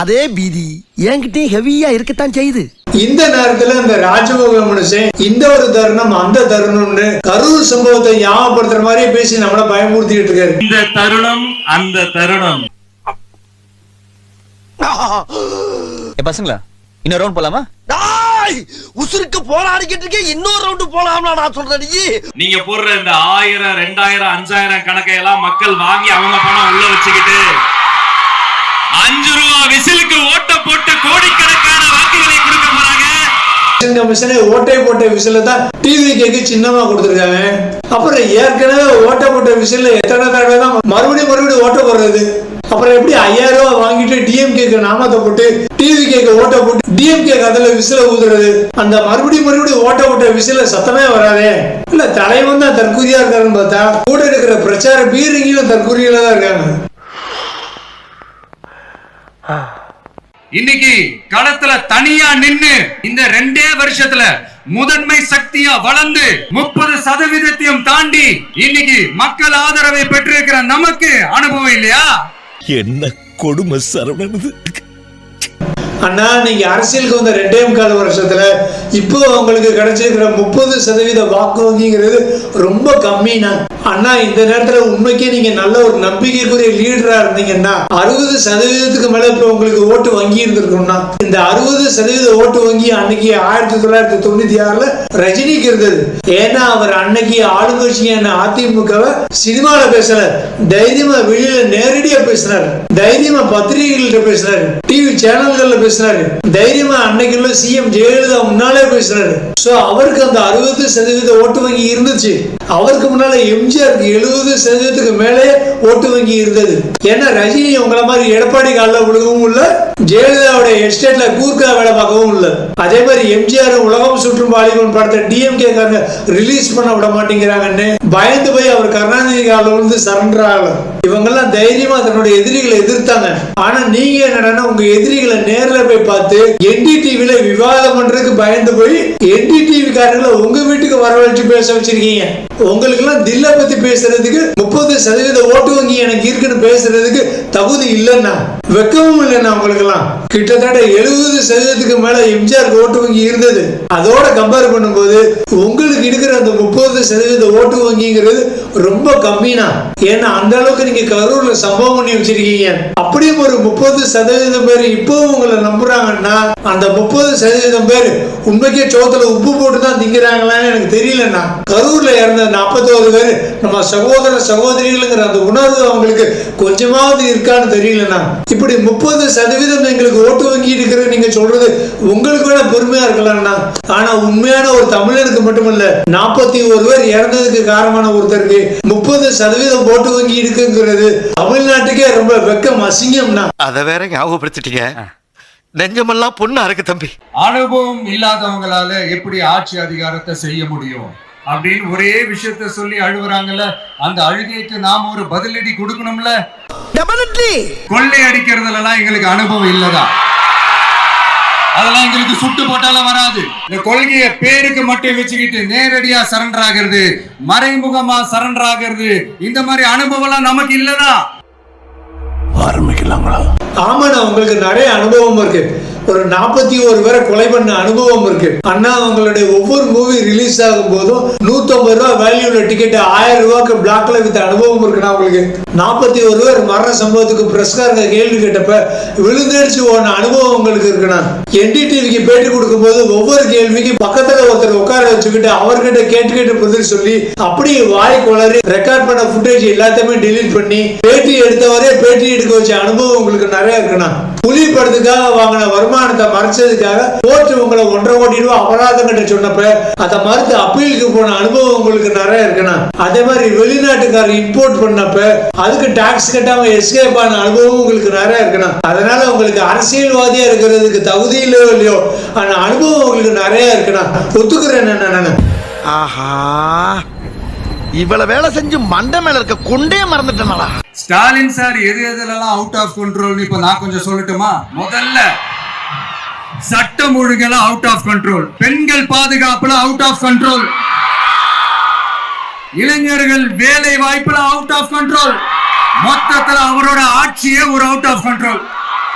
அதே பீதி என்கிட்டயும் ஹெவியா இருக்கத்தான் செய்யுது. இந்த நேரத்துல இந்த ராஜபோக மனுஷன் இந்த ஒரு தருணம் அந்த தருணம்னு கரூர் சம்பவத்தை ஞாபகப்படுத்துற மாதிரியே பேசி நம்மள பயமுறுத்திட்டு இருக்காரு. இந்த தருணம் அந்த தருணம். பசங்களா இன்னொரு ரவுண்ட் போலாமா? டாய் உசுருக்கு போராடிக்கிட்டு இருக்கேன். இன்னொரு ரவுண்டு போலாம்னா நான் சொல்றேன் நீங்க போடுற இந்த ஆயிரம் ரெண்டாயிரம் அஞ்சாயிரம் கணக்கை எல்லாம் மக்கள் வாங்கி அவங்க பணம் உள்ள வச்சுக்கிட்டு அஞ்சு ரூபா விசிலுக்கு ஓட்ட போட்டு கோடிக்கணக்கான வாக்குகளை கொடுக்க போறாங்க. இந்த மிஷினை ஓட்டை போட்ட விசில தான் டிவி கேக்கு சின்னமா கொடுத்துருக்காங்க. அப்புறம் ஏற்கனவே ஓட்டை போட்ட விசில்ல எத்தனை தடவை தான் மறுபடியும் மறுபடியும் ஓட்ட போடுறது? அப்புறம் எப்படி ஐயாயிரம் ரூபாய் வாங்கிட்டு டிஎம்கேக்கு நாமத்தை போட்டு டிவி கேக்கு ஓட்ட போட்டு டிஎம்கே கதையில விசில ஊதுறது? அந்த மறுபடியும் மறுபடியும் ஓட்ட போட்ட விசில சத்தமே வராதே. இல்ல தலைவன் தான் தற்கூரியா இருக்காருன்னு பார்த்தா கூட இருக்கிற பிரச்சார பீரங்கிலும் தற்கூரியில தான் இருக்காங்க. இன்னைக்கு களத்துல தனியா நின்னு இந்த ரெண்டே வருஷத்துல முதன்மை சக்தியா வளர்ந்து முப்பது சதவீதத்தையும் தாண்டி இன்னைக்கு மக்கள் ஆதரவை பெற்றிருக்கிற நமக்கு அனுபவம் இல்லையா? என்ன கொடுமை சரவணது அண்ணா நீங்க அரசியலுக்கு வந்த ரெண்டே முக்கால் வருஷத்துல இப்போ உங்களுக்கு கிடைச்சிருக்கிற முப்பது சதவீத வாக்கு வங்கிங்கிறது ரொம்ப கம்மிண்ணா. அண்ணா இந்த நேரத்துல உண்மைக்கே நீங்க நல்ல ஒரு நம்பிக்கைக்குரிய லீடரா இருந்தீங்கன்னா அறுபது சதவீதத்துக்கு மேல இப்ப உங்களுக்கு ஓட்டு வங்கி இருந்திருக்கும்னா இந்த அறுபது சதவீத ஓட்டு வங்கி அன்னைக்கு ஆயிரத்தி தொள்ளாயிரத்தி தொண்ணூத்தி ஆறுல ரஜினிக்கு இருந்தது. ஏன்னா அவர் அன்னைக்கு ஆளுங்கட்சியான அதிமுகவை சினிமால பேசல தைரியமா வெளியில நேரடியா பேசினார். தைரியமா பத்திரிகைகள்கிட்ட பேசினார். டிவி சேனல்கள்ல பேசினாரு. தைரியமா அன்னைக்குள்ள சிஎம் ஜெயலலிதா முன்னாலே பேசுறாரு. சோ அவருக்கு அந்த அறுபது சதவீத ஓட்டு வங்கி இருந்துச்சு. அவருக்கு முன்னால எம்ஜிஆருக்கு எழுபது சதவீதத்துக்கு மேலே ஓட்டு வங்கி இருந்தது. ஏன்னா ரஜினி உங்கள மாதிரி எடப்பாடி காலில் விழுகவும் இல்ல ஜெயலலிதாவுடைய எஸ்டேட்ல கூர்க்கா வேலை பார்க்கவும் இல்ல. அதே மாதிரி எம்ஜிஆர் உலகம் சுற்றும் வாலிபன் படத்தை டிஎம்கே காரங்க ரிலீஸ் பண்ண விட மாட்டேங்கிறாங்கன்னு பயந்து போய் அவர் கருணாநிதி காலில் விழுந்து சரண்டர் ஆகல. இவங்கெல்லாம் தைரியமா தன்னுடைய எதிரிகளை எதிர்த்தாங்க. ஆனா நீங்க என்னன்னா உங்க எதிரிகளை நேரில் போய் பார்த்து என்டிடிவில விவாதம் பண்றதுக்கு பயந்து போய் என்டிடிவி காரங்களை உங்க வீட்டுக்கு வரவழைச்சு பேச வச்சிருக்கீங்க. உங்களுக்கு எல்லாம் தில்ல பத்தி பேசுறதுக்கு முப்பது சதவீத ஓட்டு வங்கி எனக்கு இருக்குன்னு பேசுறதுக்கு தகுதி இல்லைன்னா வெக்கமும் இல்லைன்னா உங்களுக்கு எல்லாம் கிட்டத்தட்ட எழுபது சதவீதத்துக்கு மேல எம்ஜிஆர் ஓட்டு வங்கி இருந்தது. அதோட கம்பேர் பண்ணும்போது உங்களுக்கு இருக்கிற அந்த முப்பது சதவீத ஓட்டு வங்கிங்கிறது ரொம்ப கம்மினா. ஏன்னா அந்த அளவுக்கு நீங்க கரூர்ல சம்பவம் பண்ணி வச்சிருக்கீங்க. அப்படியும் ஒரு முப்பது சதவீதம் பேர் இப்பவும் உங்களை நம்புறாங்கன்னா அந்த முப்பது சதவீதம் பேர் உண்மைக்கே சோத்துல உப்பு போட்டு தான் திங்கிறாங்களான்னு எனக்கு தெரியலண்ணா. கரூர்ல இறந்த நாற்பத்தோரு பேர் நம்ம சகோதர சகோதரிகளுங்கிற அந்த உணர்வு அவங்களுக்கு கொஞ்சமாவது இருக்கான்னு தெரியலண்ணா. இப்படி முப்பது சதவீதம் எங்களுக்கு ஓட்டு வங்கி இருக்கிற நீங்க சொல்றது உங்களுக்கு வேணா பெருமையா இருக்கலாம்ண்ணா. ஆனா உண்மையான ஒரு தமிழனுக்கு மட்டுமல்ல நாற்பத்தி ஒரு பேர் இறந்ததுக்கு காரணமான ஒருத்தருக்கு முப்பது சதவீதம் ஓட்டு வங்கி இருக்குங்கிறது தமிழ்நாட்டுக்கே ரொம்ப வெக்கம் அசிங்கம்னா அத வேற ஞாபகப்படுத்திட்டீங்க. நெஞ்சமெல்லாம் பொண்ணா இருக்கு தம்பி. அனுபவம் இல்லாதவங்களால எப்படி ஆட்சி அதிகாரத்தை செய்ய முடியும்? அப்படின்னு ஒரே விஷயத்த சொல்லி அழுகுறாங்கல்ல. அந்த அழுகைக்கு நாம ஒரு பதிலடி கொடுக்கணும்ல? கொள்ளை அடிக்கிறதுல எல்லாம் எங்களுக்கு அனுபவம் இல்லதா அதெல்லாம் எங்களுக்கு சுட்டு போட்டாலும் வராது. இந்த கொள்கையை பேருக்கு மட்டும் வச்சுக்கிட்டு நேரடியா சரண்டர் ஆகிறது மறைமுகமா சரண்டர் ஆகிறது இந்த மாதிரி அனுபவம் எல்லாம் நமக்கு இல்லதான் ஆரம்பிக்கலாங்களா ஆமாண்ணா உங்களுக்கு நிறைய அனுபவம் இருக்கு. ஒரு நாற்பத்தி ஒரு பேரை கொலை பண்ண அனுபவம் இருக்கு. அண்ணா அவங்களுடைய ஒவ்வொரு மூவி ரிலீஸ் ஆகும் போதும் நூத்தம்பது ரூபா வேல்யூல டிக்கெட் ஆயிரம் ரூபாய்க்கு பிளாக்ல வித்த அனுபவம் இருக்குண்ணா உங்களுக்கு. நாற்பத்தி ஒரு பேர் மரண சம்பவத்துக்கு பிரஸ்காரங்க கேள்வி கேட்டப்ப விழுந்தடிச்சு ஓன அனுபவம் உங்களுக்கு இருக்குண்ணா. என்டிடிவிக்கு பேட்டி கொடுக்கும் போது ஒவ்வொரு கேள்விக்கு பக்கத்துல ஒருத்தர் உட்கார வச்சுக்கிட்டு அவர்கிட்ட கேட்டு கேட்டு பதில் சொல்லி அப்படியே வாய் குளறி ரெக்கார்ட் பண்ண ஃபுட்டேஜ் எல்லாத்தையுமே டிலீட் பண்ணி பேட்டி எடுத்தவரே பேட்டி எடுக்க வச்ச அனுபவம் உங்களுக்கு நிறைய இருக்குண்ணா. புலி படத்துக்காக வாங்கின வருமானத்தை மறைச்சதுக்காக கோர்ட் உங்களை ஒன்றரை கோடி ரூபாய் அபராதம் கட்ட சொன்னப்ப அதை மறுத்து அப்பீலுக்கு போன அனுபவம் உங்களுக்கு நிறைய இருக்குண்ணா. அதே மாதிரி வெளிநாட்டுக்காரர் இம்போர்ட் பண்ணப்ப அதுக்கு டாக்ஸ் கட்டாம எஸ்கேப் ஆன அனுபவம் உங்களுக்கு நிறைய இருக்கணும் அதனால உங்களுக்கு அரசியல்வாதியா இருக்கிறதுக்கு தகுதி இல்லையோ இல்லையோ ஆனா அனுபவம் உங்களுக்கு நிறைய இருக்கணும் ஒத்துக்கிறேன் நான். ஆஹா. இவ்வளவு வேலை செஞ்சு மண்டை மேல இருக்க கொண்டே மறந்துட்டேனடா. ஸ்டாலின் சார் எது எதுலலாம் அவுட் ஆஃப் கண்ட்ரோல் இப்ப நான் கொஞ்சம் சொல்லட்டுமா? முதல்ல சட்டம் ஒழுங்கெல்லாம் அவுட் ஆஃப் கண்ட்ரோல் பெண்கள் பாதுகாப்புல அவுட் ஆஃப் கண்ட்ரோல் இளைஞர்கள் வேலை வாய்ப்புல அவுட் ஆஃப் கண்ட்ரோல் மொத்தத்துல அவரோட ஆட்சியே ஒரு அவுட் ஆஃப் கண்ட்ரோல்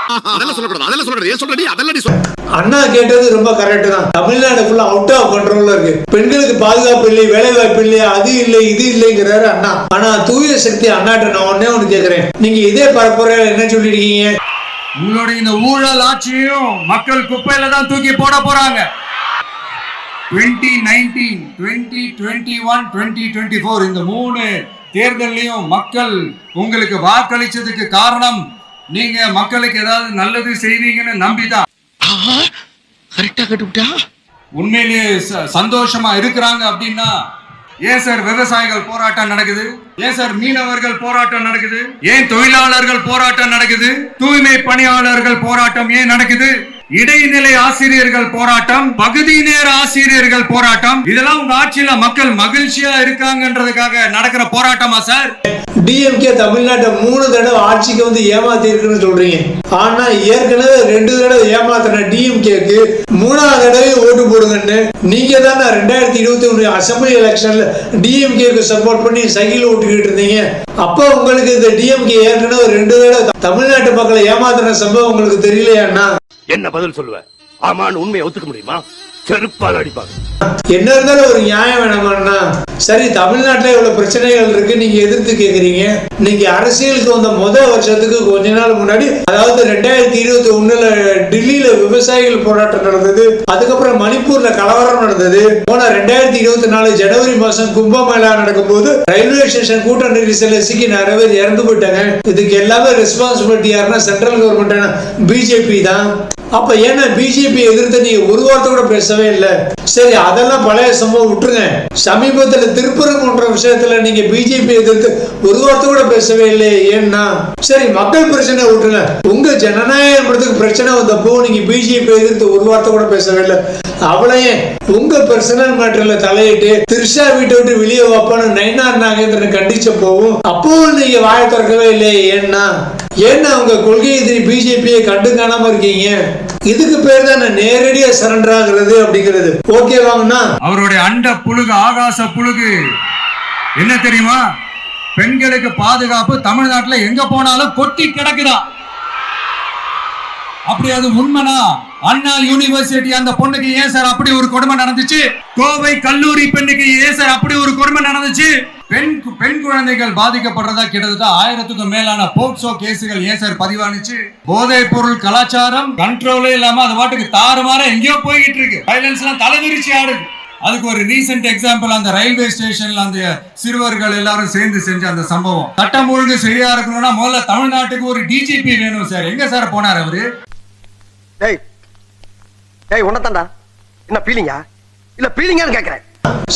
அதெல்லாம் சொல்லக்கூடாது அதெல்லாம் சொல்லக்கூடாது. ஏன் சொல்றடி அதெல்லாம் நீ சொல்ல அண்ணா கேட்டது ரொம்ப கரெக்ட் தான். தமிழ்நாடு ஃபுல்லா அவுட் ஆஃப் கண்ட்ரோல்ல இருக்கு. பெண்களுக்கு பாதுகாப்பு இல்லை வேலை வாய்ப்பு இல்லை அது இல்லை இது இல்லைங்கிறாரு அண்ணா. ஆனா தூய சக்தி அண்ணாட்ட நான் ஒன்னே ஒண்ணு கேக்குறேன். நீங்க இதே பரப்புரையில என்ன சொல்லிருக்கீங்க? உங்களுடைய இந்த ஊழல் ஆட்சியையும் மக்கள் குப்பையில தான் தூக்கி போட போறாங்க. 2019 2021 2024 இந்த மூணு தேர்தல்லையும் மக்கள் உங்களுக்கு வாக்களிச்சதுக்கு காரணம் நீங்க மக்களுக்கு ஏதாவது நல்லது செய்வீங்கன்னு நம்பிதான். கரெக்டா கட்டுவிட்டா? உண்மையிலேயே சந்தோஷமா இருக்கிறாங்க அப்படின்னா ஏன் சார் விவசாயிகள் போராட்டம் நடக்குது? ஏன் சார் மீனவர்கள் போராட்டம் நடக்குது? ஏன் தொழிலாளர்கள் போராட்டம் நடக்குது? தூய்மை பணியாளர்கள் போராட்டம் ஏன் நடக்குது? இடைநிலை ஆசிரியர்கள் போராட்டம் பகுதி நேர ஆசிரியர்கள் போராட்டம். இதெல்லாம் உங்க ஆட்சியில மக்கள் மகிழ்ச்சியா இருக்காங்கன்றதுக்காக நடக்கிற போராட்டமா சார்? டிஎம்கே தமிழ்நாட்டை மூணு தடவை ஆட்சிக்கு வந்து ஏமாத்தி இருக்குன்னு சொல்றீங்க. ஆனா ஏற்கனவே ரெண்டு தடவை ஏமாத்தின டிஎம்கேக்கு மூணாவது தடவை ஓட்டு போடுங்கன்னு நீங்க தானே ரெண்டாயிரத்தி இருபத்தி ஒன்று அசம்பிளி எலெக்ஷன்ல டிஎம்கேக்கு சப்போர்ட் பண்ணி சைக்கிள் ஓட்டுக்கிட்டு இருந்தீங்க. அப்ப உங்களுக்கு இந்த டிஎம்கே ஏற்கனவே ரெண்டு தடவை தமிழ்நாட்டு மக்களை ஏமாத்தின சம்பவம் உங்களுக்கு தெரியலையாண்ணா என்ன பதில் சொல்லுவ? ஆமான்னு உண்மையை ஒத்துக்க முடியுமா? செருப்பால் அடிப்பாங்க. என்ன இருந்தாலும் ஒரு நியாயம் வேணாமாண்ணா சரி தமிழ்நாட்டில் இவ்வளவு பிரச்சனைகள் இருக்கு நீங்க எதிர்த்து கேக்குறீங்க. நீங்க அரசியலுக்கு வந்த முதல் வருஷத்துக்கு கொஞ்ச நாள் முன்னாடி அதாவது ரெண்டாயிரத்தி இருபத்தி ஒண்ணுல டெல்லியில விவசாயிகள் போராட்டம் நடந்தது அதுக்கப்புறம் மணிப்பூர்ல கலவரம் நடந்தது. போன ரெண்டாயிரத்தி இருபத்தி நாலு ஜனவரி மாசம் கும்பமேளா நடக்கும்போது ரயில்வே ஸ்டேஷன் கூட்ட நெரிசல சிக்கி நிறைய பேர் இறந்து போயிட்டாங்க. இதுக்கு எல்லாமே ரெஸ்பான்சிபிலிட்டி யாருன்னா சென்ட்ரல் கவர்மெண்ட் பிஜேபி தான். அப்ப ஏன்னா பிஜேபி எதிர்த்து நீங்க ஒரு வார்த்தை கூட பேசவே இல்லை. சரி அதெல்லாம் பழைய சம்பவம் விட்டுருங்க. சமீபத்துல திருப்பரங்குன்ற விஷயத்துல நீங்க பிஜேபி எதிர்த்து ஒரு வார்த்தை கூட பேசவே இல்லை ஏன்னா? சரி மக்கள் பிரச்சனை விட்டுருங்க. உங்க ஜனநாயகத்துக்கு பிரச்சனை வந்தப்போ நீங்க பிஜேபி எதிர்த்து ஒரு வார்த்தை கூட பேசவே இல்லை. அவளையே உங்க பர்சனல் மேட்டர்ல தலையிட்டு திருஷா வீட்டை விட்டு வெளியே வைப்பான்னு நயனார் நாகேந்திரன் கண்டிச்ச போவும் அப்பவும் நீங்க வாய திறக்கவே இல்லை ஏன்னா? ஏன்னா அவங்க கொள்கை எதிரி பிஜேபியை கண்டு காணாம இருக்கீங்க? இதுக்கு பேர் தான் நேரடியா சரண்டர் ஆகுறது அப்படிங்கிறது. ஓகே வாங்கண்ணா. அவருடைய அண்ட புழுகு ஆகாச புழுகு. என்ன தெரியுமா? பெண்களுக்கு பாதுகாப்பு தமிழ்நாட்டுல எங்க போனாலும் கொட்டி கிடக்குதா? அப்படி அது உண்மைனா அண்ணா யூனிவர்சிட்டி அந்த பொண்ணுக்கு ஏன் சார் அப்படி ஒரு கொடுமை நடந்துச்சு? கோவை கல்லூரி பெண்ணுக்கு ஏன் சார் அப்படி ஒரு கொடுமை நடந்துச்சு? பெண் பெண் குழந்தைகள் பாதிக்கப்படுறதா கிட்டத்தட்ட ஆயிரத்துக்கும் மேலான போக்சோ கேசுகள் ஏன் சார் பதிவானுச்சு? போதைப் பொருள் கலாச்சாரம் கண்ட்ரோலே இல்லாம அது பாட்டுக்கு தாறுமாற எங்கேயோ போய்கிட்டு இருக்கு. வைலன்ஸ் எல்லாம் தலைவிரிச்சு ஆடுது. அதுக்கு ஒரு ரீசெண்ட் எக்ஸாம்பிள் அந்த ரயில்வே ஸ்டேஷன்ல அந்த சிறுவர்கள் எல்லாரும் சேர்ந்து செஞ்ச அந்த சம்பவம். சட்டம் ஒழுங்கு சரியா இருக்கணும்னா முதல்ல தமிழ்நாட்டுக்கு ஒரு டிஜிபி வேணும் சார் எங்க சார் போனார் அவரு? டேய் டேய் உன்னதான்டா என்ன பீலிங்கா இல்ல பீலிங்கான்னு கேக்குறேன்.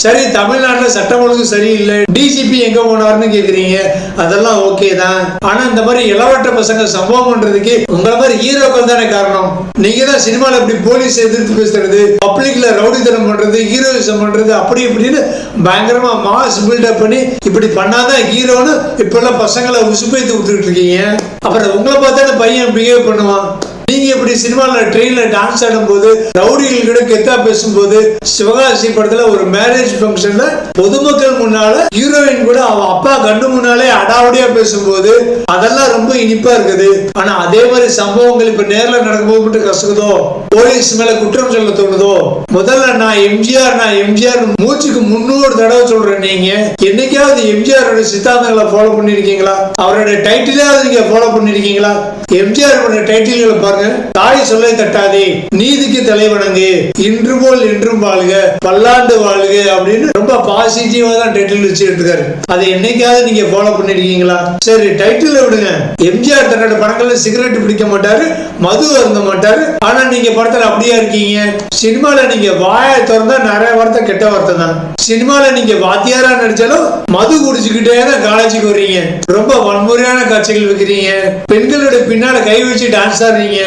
சரி தமிழ்நாட்டுல சட்டம் ஒழுங்கு சரியில்லை. டிஜிபி எங்க போனாருன்னு கேக்குறீங்க. அதெல்லாம் ஓகே தான். ஆனா இந்த மாதிரி இளவட்ட பசங்க சம்பவம் பண்றதுக்கு உங்களை மாதிரி ஹீரோக்கள் தானே காரணம். நீங்க தான் சினிமால இப்படி போலீஸ் எதிர்த்து பேசுறது பப்ளிக்ல ரவுடித்தனம் பண்றது ஹீரோயிசம் பண்றது அப்படி இப்படின்னு பயங்கரமா மாஸ் பில்டப் பண்ணி இப்படி பண்ணாதான் ஹீரோன்னு இப்ப எல்லாம் பசங்களை உசுப்பேத்து விட்டுட்டு இருக்கீங்க. அப்புறம் உங்களை பார்த்தா பையன் பிஹேவ் பண்ணுவான். நீங்க இப்படி சினிமால ட்ரெயின்ல டான்ஸ் ஆடும்போது ரவுடிகள் கூட கெத்தா பேசும்போது சிவகாசி படத்துல ஒரு மேரேஜ் ஃபங்க்ஷன்ல பொதுமக்கள் முன்னால ஹீரோயின் கூட அவ அப்பா கண்டு முன்னாலே அடாவடியா பேசும்போது அதெல்லாம் ரொம்ப இனிப்பா இருக்குது. ஆனா அதே மாதிரி சம்பவங்கள் இப்ப நேர்ல நடக்கும்போது மட்டும் கசக்குதோ? போலீஸ் மேல குற்றம் சொல்ல தோணுதோ? முதல்ல நான் எம்ஜிஆர் நான் எம்ஜிஆர் மூச்சுக்கு முன்னூறு தடவை சொல்றேன் நீங்க. என்னைக்காவது எம்ஜிஆரோட சித்தாந்தங்களை ஃபாலோ பண்ணிருக்கீங்களா? அவரோட டைட்டிலாவது நீங்க ஃபாலோ பண்ணிருக்கீங்களா? எம்ஜிஆர் பண்ண டைட்டில்களை பாருங்க. தாய் சொல்லை தட்டாதே நீதிக்கு தலைவணங்கு இன்று போல் இன்றும் வாழ்க பல்லாண்டு வாழ்க அப்படின்னு ரொம்ப பாசிட்டிவா தான் டைட்டில் வச்சுட்டு இருக்காரு அதை என்னைக்காவது நீங்க ஃபாலோ பண்ணிருக்கீங்களா? சரி டைட்டில் விடுங்க. எம்ஜிஆர் தன்னோட படங்கள்ல சிகரெட் பிடிக்க மாட்டாரு மது அருந்த மாட்டாரு. ஆனா நீங்க படத்துல அப்படியே இருக்கீங்க? சினிமால நீங்க வாயை திறந்தா நிறைய வார்த்தை கெட்ட வார்த்தை தான். சினிமால நீங்க வாத்தியாரா நடிச்சாலும் மது குடிச்சுக்கிட்டே தான் காலேஜுக்கு வர்றீங்க. ரொம்ப வன்முறையான காட்சிகள் வைக்கிறீங்க. பெண்களோட பின்னால கை வச்சு டான்ஸ் ஆடுறீங்க.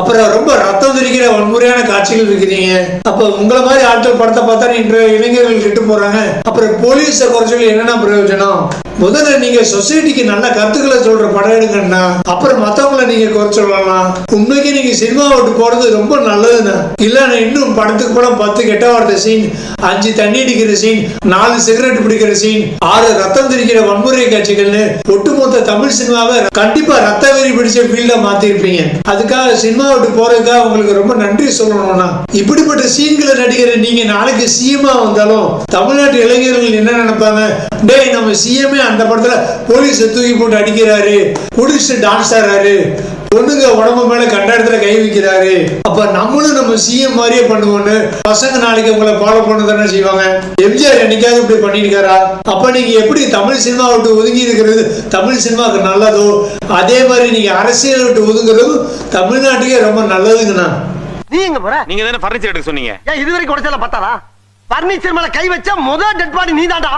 அப்புறம் ரொம்ப ரத்தம் தெரிக்கிற வன்முறையான காட்சிகள் இருக்கிறீங்க. அப்ப உங்களை மாதிரி ஆட்கள் படத்தை பார்த்தா இன்றைய இளைஞர்கள் கெட்டு போறாங்க. அப்புறம் போலீஸ குறைச்சல் என்னென்ன பிரயோஜனம்? முதல்ல நீங்க சொசைட்டிக்கு நல்ல கருத்துக்களை சொல்ற படம் எடுங்கன்னா அப்புறம் மத்தவங்கள நீங்க குறை சொல்லலாம் உண்மைக்கு நீங்க சினிமா விட்டு போறது ரொம்ப நல்லதுண்ணா இல்ல இன்னும் படத்துக்கு படம் பத்து கெட்ட வார்த்தை சீன் அஞ்சு தண்ணி அடிக்கிற சீன் நாலு சிகரெட் பிடிக்கிற சீன் ஆறு ரத்தம் தெரிக்கிற வன்முறை காட்சிகள்னு ஒட்டுமொத்த தமிழ் சினிமாவை கண்டிப்பா ரத்த வெறி பிடிச்ச ஃபீல்ட மாத்திருப்பீங்க. அதுக்காக சினிமா விட்டு போறதுக்காக உங்களுக்கு ரொம்ப நன்றி சொல்லணும்னா இப்படிப்பட்ட சீன்களை நடிக்கிற நீங்க நாளைக்கு சிஎம்ஆ வந்தாலும் தமிழ்நாட்டு இளைஞர்கள் என்ன நினைப்பாங்க? டேய் நம்ம சிஎம்ஏ அந்த படத்துல போலீஸை தூக்கி போட்டு அடிக்கிறாரு. குடிச்சு டான்ஸ் ஆடுறாரு. பொண்ணுங்க உடம்பு மேல கண்ட இடத்துல கை வைக்கிறாரு. அப்ப நம்மளும் நம்ம சிஎம் மாதிரியே பண்ணுவோம்னு பசங்க நாளைக்கு உங்களை ஃபாலோ பண்ண தானே செய்வாங்க. எம்ஜிஆர் என்னைக்காவது இப்படி பண்ணிருக்காரா? அப்ப நீங்க எப்படி தமிழ் சினிமா விட்டு ஒதுங்கி இருக்கிறது? தமிழ் சினிமாவுக்கு நல்லதோ? அதே மாதிரி நீங்க அரசியல் விட்டு ஒதுங்குறதும் தமிழ்நாட்டுக்கே ரொம்ப நல்லதுங்கண்ணா. நீ எங்க போற? நீங்க தானே பர்னிச்சர் எடுக்க சொன்னீங்க. ஏன் இதுவரைக்கும் உடைச்சல பார்த்தாரா பர்னிச்சர் மேல கை வச்சா முதல் டெட் பாடி நீ தாண்டா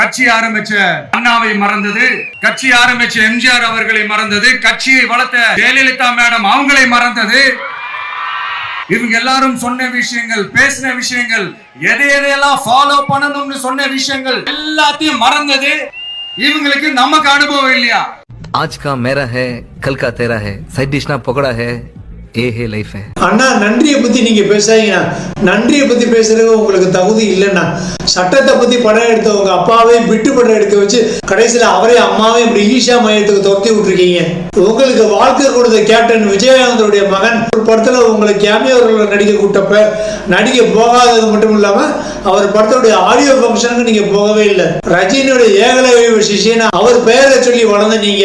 கட்சி ஆரம்பிச்ச அண்ணாவை மறந்தது கட்சி ஆரம்பிச்ச எம்ஜிஆர் அவர்களை மறந்தது கட்சியை வளர்த்த ஜெயலலிதா மேடம் அவங்களை மறந்தது. இவங்க எல்லாரும் சொன்ன விஷயங்கள் பேசின விஷயங்கள் எதை எதையெல்லாம் ஃபாலோ பண்ணணும்னு சொன்ன விஷயங்கள் எல்லாத்தையும் மறந்தது. இவங்களுக்கு நமக்கு அனுபவம் இல்லையா? ஆஜ்கா மேரா ஹே கல் கா தேரா ஹே சைட் டிஷ்னா பொகடா ஹே ஏஹே லைஃப் அண்ணா நன்றியை பத்தி நீங்க பேசாதீங்கண்ணா. நன்றியை பத்தி பேசுறதுக்கு உங்களுக்கு தகுதி இல்லைண்ணா. சட்டத்தை பத்தி படம் எடுத்தவங்க அப்பாவையும் அப்பாவே விட்டு படம் எடுத்து வச்சு கடைசியில அவரே அம்மாவையும் இப்படி ஈஷா மையத்துக்கு துரத்தி விட்டுருக்கீங்க. உங்களுக்கு வாழ்க்கை கொடுத்த கேப்டன் விஜயகாந்தருடைய மகன். ஒரு படத்தில் உங்களுக்கு கேமியோரில் நடிக்க கூட்டப்ப நடிக்க போகாதது மட்டும் இல்லாம அவர் படத்துடைய ஆடியோ ஃபங்க்ஷனுக்கு நீங்க போகவே இல்லை. ரஜினியோட ஏகலைவ சிஷியன் அவர் பெயரை சொல்லி வளர்ந்த நீங்க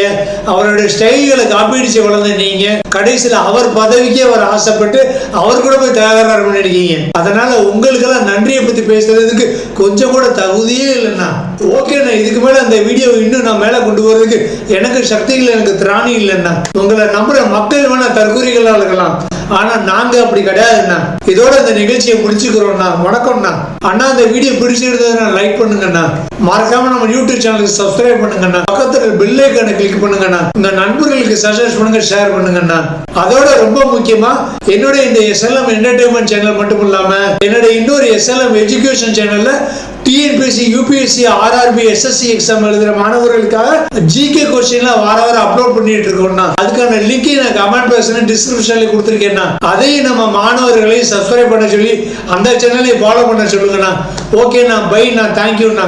அவருடைய ஸ்டைல்களை காப்பீடிச்சு வளர்ந்த நீங்க கடைசியில் அவர் பதவிக்கு அவர் ஆசைப்பட்டு அவர் கூட போய் தகராறு பண்ணிருக்கீங்க அதனால உங்களுக்கெல்லாம் நன்றியை பத்தி பேசுறதுக்கு கொஞ்சம் கூட தகுதியே இல்லைண்ணா. ஓகேண்ணா இதுக்கு மேல அந்த வீடியோ இன்னும் நான் மேல கொண்டு போறதுக்கு எனக்கு சக்தி இல்லை எனக்கு திராணி இல்லைண்ணா. உங்களை நம்புற மக்கள் வேணா தற்கூரிகளா இருக்கலாம். ஆனா நாங்க அப்படி கிடையாதுண்ணா. இதோட இந்த நிகழ்ச்சியை முடிச்சுக்கிறோம்ண்ணா. வணக்கம்ண்ணா. அண்ணா இந்த வீடியோ பிடிச்சிருந்ததுன்னா லைக் பண்ணுங்கண்ணா. மறக்காம நம்ம யூடியூப் சேனலுக்கு சப்ஸ்கிரைப் பண்ணுங்கண்ணா. பக்கத்துல பெல் ஐக்கானை கிளிக் பண்ணுங்கண்ணா. உங்க நண்பர்களுக்கு சஜஸ்ட் பண்ணுங்க ஷேர் பண்ணுங்கண்ணா. அதோட ரொம்ப முக்கியமா என்னுடைய இந்த எஸ்எல்எம் என்டர்டைன்மெண்ட் சேனல் மட்டும் இல்லாம என்னுடைய இன்னொரு எஸ்எல்எம் எஜுகேஷன் சேனல்ல TNPSC UPSC RRB SSC exam எழுதுற மாணவர்களுக்காக ஜிகே கொஸ்டின்லாம் வார வாரம் அப்லோட் பண்ணிட்டு இருக்கோம்னா அதுக்கான லிங்க் நான் கமெண்ட் பாக்ஸ்ல டிஸ்கிரிப்ஷன்ல கொடுத்துருக்கேன்னா அதையும் நம்ம மாணவர்களை சப்ஸ்கிரைப் பண்ண சொல்லி அந்த சேனலையும் ஃபாலோ பண்ண சொல்லுங்கண்ணா ஓகேண்ணா பை நான் தேங்க்யூண்ணா